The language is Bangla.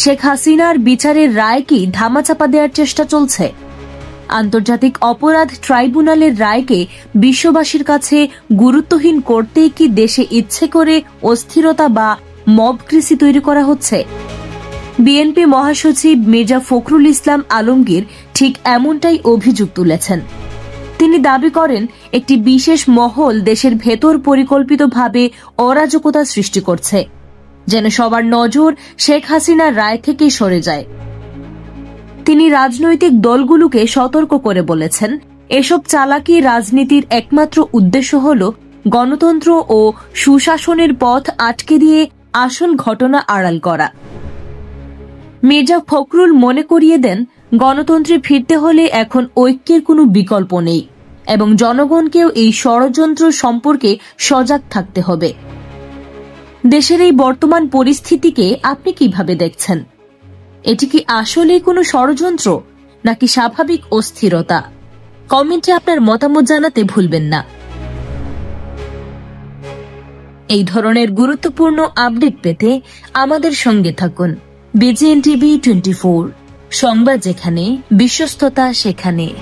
শেখ হাসিনার বিচারের রায় কি ধামাচাপা দেওয়ার চেষ্টা চলছে? আন্তর্জাতিক অপরাধ ট্রাইব্যুনালের রায়কে বিশ্ববাসীর কাছে গুরুত্বহীন করতেই কি দেশে ইচ্ছে করে অস্থিরতা বা মব কৃষি তৈরি করা হচ্ছে? বিএনপি মহাসচিব মির্জা ফখরুল ইসলাম আলমগীর ঠিক এমনটাই অভিযোগ তুলেছেন। তিনি দাবি করেন, একটি বিশেষ মহল দেশের ভেতর পরিকল্পিতভাবে অরাজকতা সৃষ্টি করছে। যেন সবার নজর শেখ হাসিনার রায় থেকে সরে যায়। তিনি রাজনৈতিক দলগুলোকে সতর্ক করে বলেছেন, এসব চালাকি রাজনীতির একমাত্র উদ্দেশ্য হল গণতন্ত্র ও সুশাসনের পথ আটকে দিয়ে আসল ঘটনা আড়াল করা। মির্জা ফখরুল মনে করিয়ে দেন, গণতন্ত্রে ফিরতে হলে এখন ঐক্যের কোনো বিকল্প নেই এবং জনগণকেও এই ষড়যন্ত্র সম্পর্কে সজাগ থাকতে হবে। দেশের এই বর্তমান পরিস্থিতিকে আপনি কীভাবে দেখছেন? এটি কি আসলেই কোনো ষড়যন্ত্র, নাকি স্বাভাবিক অস্থিরতা? কমেন্টে আপনার মতামত জানাতে ভুলবেন না। এই ধরনের গুরুত্বপূর্ণ আপডেট পেতে আমাদের সঙ্গে থাকুন। বিজিএন টিভি টোয়েন্টি সংবাদ যেখানে, বিশ্বস্ততা সেখানে।